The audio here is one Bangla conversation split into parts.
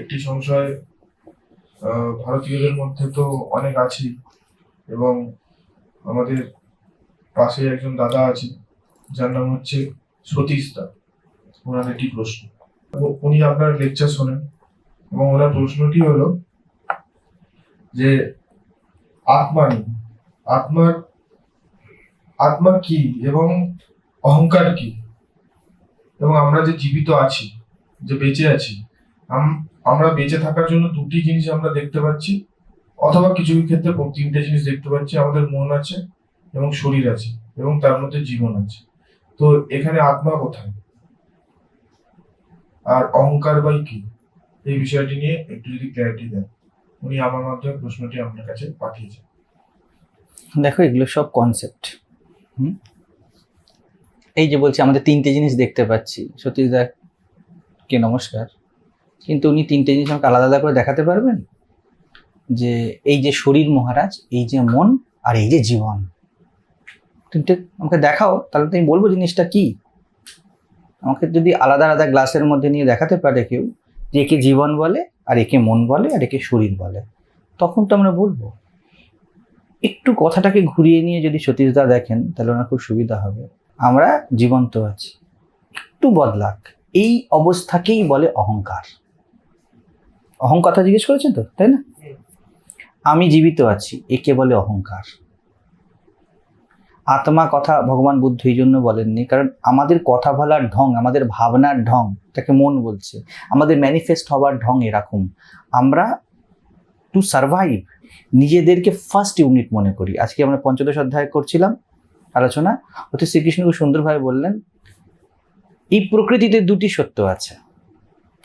একটি সংশয় ভারতীয়দের মধ্যে তো অনেক আছে এবং আমাদের পাশে একজন দাদা আছে যার নাম হচ্ছে সতীশ দা। ওনার একটি প্রশ্ন। উনি আপনার লেকচার শোনেন এবং ওনার প্রশ্নটি হলো যে, আত্মা নেই। আত্মার আত্মা কি এবং অহংকার কি? এবং আমরা যে জীবিত আছি, যে বেঁচে আছি আমরা বেঁচে থাকার জন্য দুটি জিনিস আমরা দেখতে পাচ্ছি, অথবা কিছু ক্ষেত্রে তিনটে জিনিস দেখতে পাচ্ছি, আমাদের মন আছে এবং শরীর আছে এবং তার মধ্যে জীবন আছে। তো এখানে আত্মা কোথায়? আর অহংকার বাই কি? এই বিষয়টি নিয়ে একটু যদি ক্ল্যারিটি দেন। উনি আমার মাধ্যমে প্রশ্নটি আপনার কাছে পাঠিয়েছেন। দেখো, এগুলো সব কনসেপ্ট এই যে বলছি, আমাদের তিনটে জিনিস দেখতে পাচ্ছি। সতীশ দা কে নমস্কার? কিন্তু উনি তিনটে জিনিস আমাকে আলাদা আলাদা করে দেখাতে পারবেন? যে এই যে শরীর মহারাজ, এই যে মন আর এই যে জীবন। তিনটে আমাকে দেখাও, তাহলে তো আমি বলব জিনিসটা কি? আমাকে যদি আলাদা আলাদা গ্লাসের মধ্যে নিয়ে দেখাতে পারে কেউ, যে একে জীবন বলে আর একে মন বলে আর একে শরীর বলে, তখন তো আমরা বলব। একটু কথাটাকে ঘুরিয়ে নিয়ে যদি সতীশদা দেখেন, তাহলে ওনার খুব সুবিধা হবে। আমরা জীবন্ত আছি। একটু বদলাক। এই অবস্থাকেই বলে অহংকার। অহংকারটা জিজ্ঞেস করেছেন তো? তাই না? আমি জীবিত আছি, একে বলে অহংকার। আত্মা কথা ভগবান বুদ্ধ এই জন্য বলেননি, কারণ আমাদের কথা বলার ঢং, আমাদের ভাবনার ঢং, তাকে মন বলছে, আমাদের ম্যানিফেস্ট হওয়ার ঢং এরকম। আমরা টু সার্ভাইভ নিজেদেরকে ফার্স্ট ইউনিট মনে করি। আজকে আমরা পঞ্চদশ অধ্যায় করছিলাম আলোচনা ওতে শ্রীকৃষ্ণ খুব সুন্দরভাবে বললেন, এই প্রকৃতিতে দুটি সত্য আছে।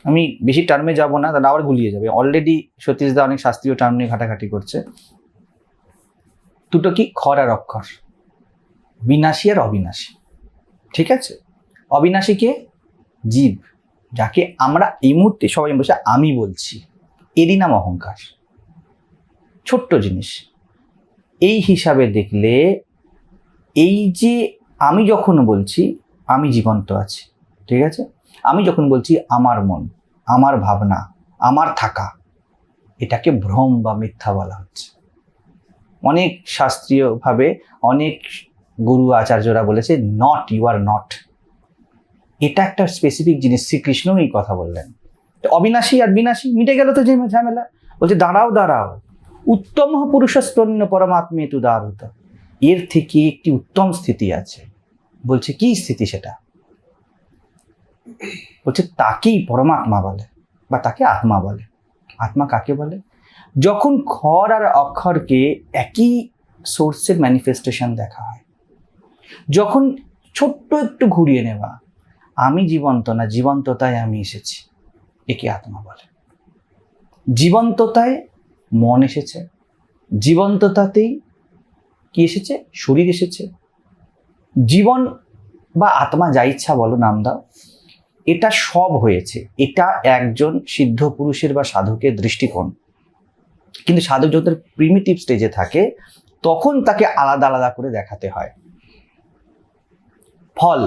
আমি বেশি টার্মে যাব না, তাহলে আবার গুলিয়ে যাবে। অলরেডি সতীশদা অনেক শাস্ত্রীয় টার্ম নিয়ে ঘাটাঘাটি করছে। দুটো কি? খর আর অক্ষর। বিনাশী আর অবিনাশী। ঠিক আছে? অবিনাশী কে? জীব। যাকে আমরা এই মুহূর্তে সবাই বসে আমি বলছি। এরই নাম অহংকার। ছোট্ট জিনিস। এই হিসাবে দেখলে, এই যে আমি যখন বলছি, আমি জীবন্ত আছি। ঠিক আছে? আমি যখন বলছি আমার মন, আমার ভাবনা, আমার থাকা, এটাকে ভ্রম বা মিথ্যা বলা হচ্ছে। অনেক শাস্ত্রীয়ভাবে অনেক গুরু আচার্যরা বলেছে নট ইউ আর নট এটা একটা স্পেসিফিক জিনিস শ্রীকৃষ্ণ এই কথা বললেন। অবিনাশী আর বিনাশী মিটে গেল তো যে ঝামেলা। বলছে, দাঁড়াও দাঁড়াও। উত্তম পুরুষস্তন্য পরমাত্মে তু দারুত এর থেকে একটি উত্তম স্থিতি আছে। বলছে, কি স্থিতি সেটা? বলছে, তাকেই পরমাত্মা বলে বা তাকে আত্মা বলে। আত্মা কাকে বলে? যখন খর আর অক্ষরকে একই সোর্সের ম্যানিফেস্টেশন দেখা হয়, যখন ছোট্ট একটু ঘুরিয়ে নেওয়া, আমি জীবন্ত না, জীবন্ততায় আমি এসেছি। একে আত্মা বলে। জীবন্ততায় মন এসেছে, জীবন্ততাতেই কি এসেছে? শরীর এসেছে। জীবন বা আত্মা যা ইচ্ছা বলো, নাম দাও। এটা সব হয়েছে। এটা একজন সিদ্ধ পুরুষের বা সাধকের দৃষ্টিকোণ। কিন্তু সাধক যখন প্রিমিটিভ স্টেজে থাকে, তখন তাকে আলাদা আলাদা করে দেখাতে হয়। ফল,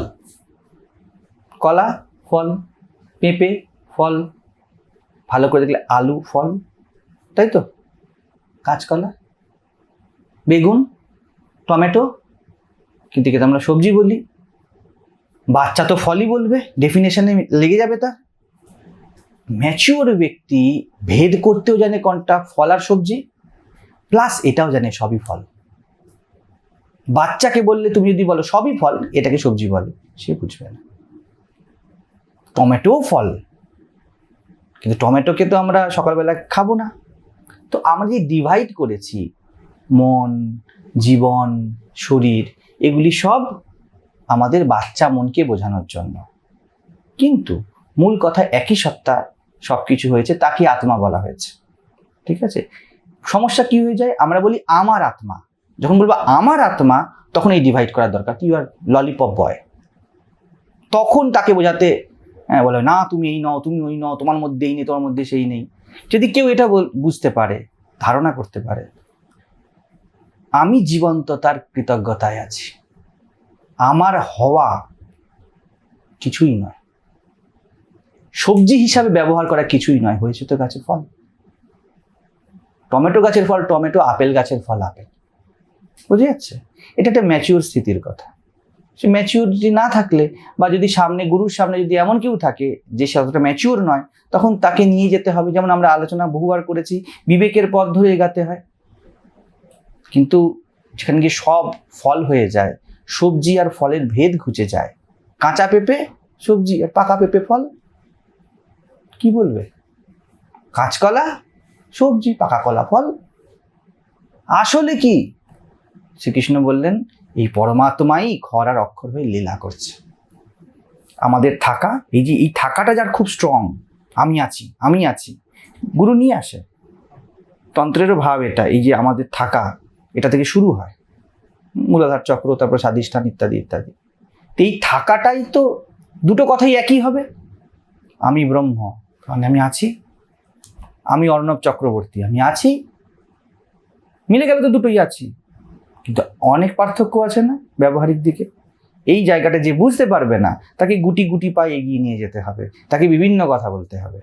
কলা, ফল, পেঁপে, ফল, ভালো করে দেখলে আলু, ফল, তাই তো? কাঁচকলা, বেগুন, টমেটো, কিন্তু আমরা সবজি বলি। বাচ্চা তো ফলই বলবে ডেফিনেশনে লেগে যাবে তা। ম্যাচিওর ব্যক্তি ভেদ করতেও জানে কোনটা ফল আর সবজি প্লাস এটাও জানে সবই ফল। বাচ্চাকে বললে তুমি যদি বলো সবই ফল, এটাকে সবজি বলে, সে বুঝবে না। টমেটোও ফল, কিন্তু টমেটোকে তো আমরা সকালবেলা খাব না। তো আমরা যে ডিভাইড করেছি, মন, জীবন, শরীর, এগুলি সব আমাদের বাচ্চা মনকে বোঝানোর জন্য। কিন্তু মূল কথা একই সত্তা সব কিছু হয়েছে, তাকে আত্মা বলা হয়েছে। ঠিক আছে? সমস্যা কি হয়ে যায়? আমরা বলি আমার আত্মা। যখন বলব আমার আত্মা, তখন এই ডিভাইড করার দরকার। ইউ আর ললিপপ বয় তখন তাকে বোঝাতে হ্যাঁ বলে, না, তুমি এই নও, তুমি ওই নও, তোমার মধ্যে এই নেই, তোমার মধ্যে সেই নেই। যদি কেউ এটা বুঝতে পারে, ধারণা করতে পারে, আমি জীবন্ততার কৃতজ্ঞতায় আছি। আমার হওয়া কিছুই নয়। সবজি হিসাবে ব্যবহার করা কিছুই নয়। হয়েছে তো গাছের ফল। টমেটো গাছের ফল টমেটো, আপেল গাছের ফল আপেল। বুঝে যাচ্ছে? এটা একটা ম্যাচিওর স্থিতির কথা। সে ম্যাচিউরিটি না থাকলে বা যদি সামনে, গুরুর সামনে যদি এমন কেউ থাকে যে সে অতটা ম্যাচিওর নয়, তখন তাকে নিয়ে যেতে হবে। যেমন আমরা আলোচনা বহুবার করেছি, বিবেকের পথ ধরে এগাতে হয়। কিন্তু যেখানে গিয়ে সব ফল হয়ে যায়। সবজি আর ফলের ভেদ ঘুচে যায়। কাঁচা পেঁপে, সবজি আর পাকা পেঁপে ফল। কি বলবে? কাঁচকলা, সবজি, পাকা কলা ফল। আসলে কি? শ্রীকৃষ্ণ বললেন, এই পরমাত্মাই খর আর অক্ষর হয়ে লীলা করছে। আমাদের থাকা, এই যে এই থাকাটা যার খুব স্ট্রং আমি আছি আমি আছি। গুরু নিয়ে আসে। তন্ত্রেরও ভাব এটা, এই যে আমাদের থাকা, এটা থেকে শুরু হয়। মূলাধার চক্র, তারপর স্বাধিষ্ঠান ইত্যাদি ইত্যাদি। এই থাকাটাই তো দুটো কথাই একই হবে। আমি ব্রহ্ম মানে আমি আছি। আমি অর্ণব চক্রবর্তী, আমি আছি। মিলে গেলে তো দুটোই আছি। কিন্তু অনেক পার্থক্য আছে না ব্যবহারিক দিকে। এই জায়গাটা যে বুঝতে পারবে না, তাকে গুটি গুটি পায়ে এগিয়ে নিয়ে যেতে হবে। তাকে বিভিন্ন কথা বলতে হবে।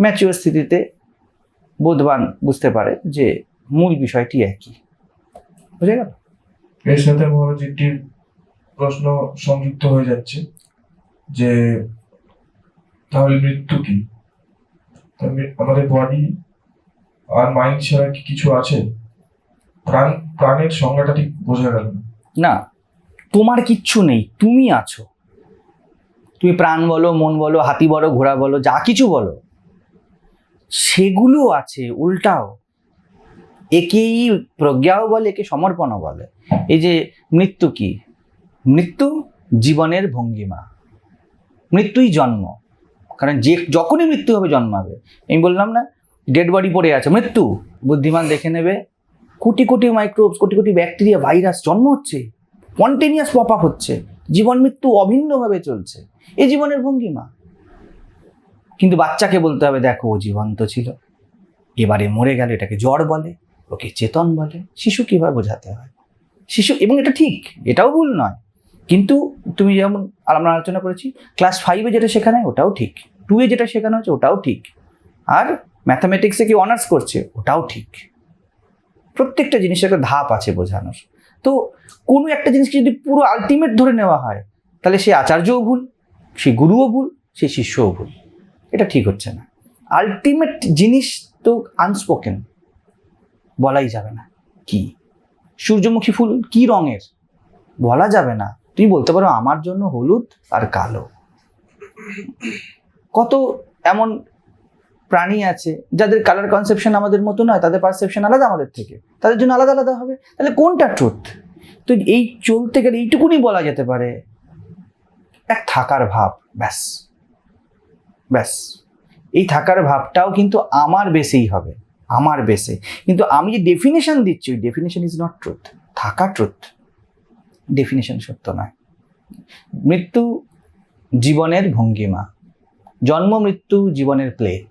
ম্যাচিওর স্থিতিতে বোধবান বুঝতে পারে যে মূল বিষয়টি একই। বুঝে গেল? এর সাথে মহারাজ একটি প্রশ্ন সংযুক্ত হয়ে যাচ্ছে যে তাহলে মৃত্যু কি? আমাদের বডি আর মাইন্ড ছাড়া কি কিছু আছে? প্রাণ প্রাণের সংজ্ঞাটা ঠিক বোঝা গেল না। না তোমার কিচ্ছু নেই তুমি আছো। তুমি প্রাণ বলো মন বলো হাতি বলো ঘোড়া বলো যা কিছু বলো সেগুলো আছে উল্টাও। একেই প্রজ্ঞাও বলে, একে সমর্পণও বলে। এই যে মৃত্যু কি? মৃত্যু জীবনের ভঙ্গিমা। মৃত্যুই জন্ম। কারণ যে, যখনই মৃত্যু হবে, জন্মাবে। আমি বললাম না ডেড বডি পড়ে আছে, মৃত্যু। বুদ্ধিমান দেখে নেবে, crore crore microbes crore crore bacteria virus জন্ম হচ্ছে কন্টিনিউয়াস পপ আপ হচ্ছে, জীবন মৃত্যু অভিন্নভাবে চলছে। এই জীবনের ভঙ্গিমা। কিন্তু বাচ্চাকে বলতে হবে, দেখো, ও জীবন্ত ছিল। এবারে মরে গেল, এটাকে জ্বর বলে ওকে চেতন বলে, শিশু কীভাবে বোঝাতে হয়? শিশু, এবং এটা ঠিক, এটাও ভুল নয়। কিন্তু তুমি যেমন আমরা আলোচনা করেছি ক্লাস ফাইভে যেটা শেখানো হয় ওটাও ঠিক। টুয়ে যেটা শেখানো হচ্ছে ওটাও ঠিক। আর ম্যাথামেটিক্সে কি অনার্স করছে, ওটাও ঠিক। প্রত্যেকটা জিনিসের একটা ধাপ আছে বোঝানোর। তো কোনো একটা জিনিসকে যদি পুরো আলটিমেট ধরে নেওয়া হয়, তাহলে সে আচার্যও ভুল, সে গুরুও ভুল, সে শিষ্যও ভুল। এটা ঠিক হচ্ছে না। আলটিমেট জিনিস তো আনস্পোকেন বলাই যাবে না। কি? সূর্যমুখী ফুল কি রঙের? বলা যাবে না। তুমি বলতে পারো আমার জন্য হলুদ আর কালো। কত এমন প্রাণী আছে যাদের কালার কনসেপশন আমাদের মতো নয় তাদের পারসেপশন আলাদা আমাদের থেকে। তাদের জন্য আলাদা আলাদা হবে। তাহলে কোনটা ট্রুথ তো এই চলতে গেলে এইটুকুনি বলা যেতে পারে। এক থাকার ভাব, ব্যাস। ব্যাস। এই থাকার ভাবটাও কিন্তু আমার বেসেই হবে। আমার বেসে কিন্তু আমি যে ডেফিনেশন দিচ্ছি, ওই ডেফিনেশন ইজ নট ট্রুথ থাকা ট্রুথ ডেফিনেশন সত্য নয়। মৃত্যু জীবনের ভঙ্গিমা। জন্ম, মৃত্যু জীবনের প্লে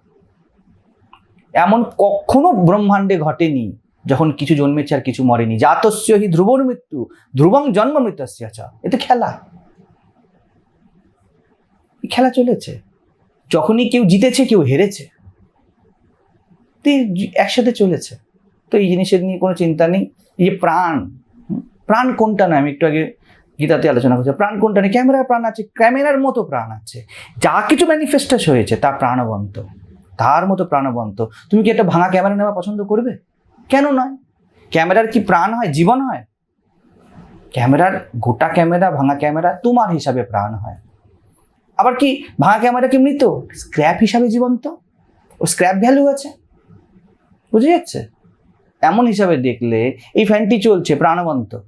এমন কখনো ব্রহ্মাণ্ডে ঘটেনি, যখন কিছু জন্মেছে আর কিছু মরেনি। জাতস্য হি ধ্রুবর মৃত্যু, ধ্রুবং জন্ম মৃত্যুস্য চ। এতে খেলা। খেলা চলেছে। যখনই কেউ জিতেছে, কেউ হেরেছে। তো এই জি- একসাথে চলেছে। তো এই জিনিসের নিয়ে কোনো চিন্তা নেই। এই যে প্রাণ প্রাণ কোনটা নয়? আমি একটু আগে গীতাতে আলোচনা করছি। প্রাণ কোনটা নেই ক্যামেরার প্রাণ আছে, ক্যামেরার মতো প্রাণ আছে। যা কিছু ম্যানিফেস্টাস হয়েছে, তা প্রাণবন্ত। তার মতো প্রাণবন্ত। তুমি কি একটা ভাঙা ক্যামেরা নেওয়া পছন্দ করবে? কেন নয়? ক্যামেরার কি প্রাণ হয়? জীবন হয়? ক্যামেরার গোটা ক্যামেরা, ভাঙা ক্যামেরা তোমার হিসাবে প্রাণ হয়। আবার কি, ভাঙা ক্যামেরা কি মৃত? স্ক্র্যাপ হিসাবে জীবন্ত? ও স্ক্র্যাপ ভ্যালু আছে? বুঝে যাচ্ছে? এমন হিসাবে দেখলে এই ফ্যানটি চলছে প্রাণবন্ত।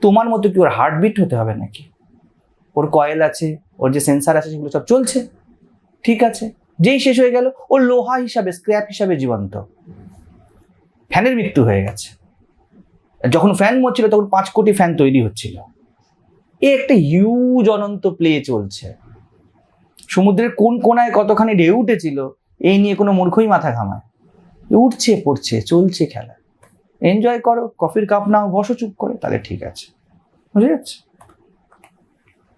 তোমার মতো কি ওর হার্টবিট হতে হবে নাকি? ওর কয়েল আছে, ওর যে সেন্সার আছে সেগুলো সব চলছে। ঠিক আছে, যেই শেষ হয়ে গেল, ও লোহা হিসাবে স্ক্র্যাপ হিসাবে জীবন্ত। ফ্যানের মৃত্যু হয়ে গেছে। যখন ফ্যান মরছিল, তখন পাঁচ কোটি ফ্যান তৈরি হচ্ছিল। এ একটা হিউজ অনন্ত প্লে চলছে। সমুদ্রের কোন কোনায় কতখানি ঢেউ উঠেছিল, এই নিয়ে কোনো মূর্খই মাথা ঘামায়। উঠছে, পড়ছে, চলছে খেলা। এনজয় করো কফির কাপ নাও, বসো চুপ করে, তাহলে ঠিক আছে। বুঝে যাচ্ছে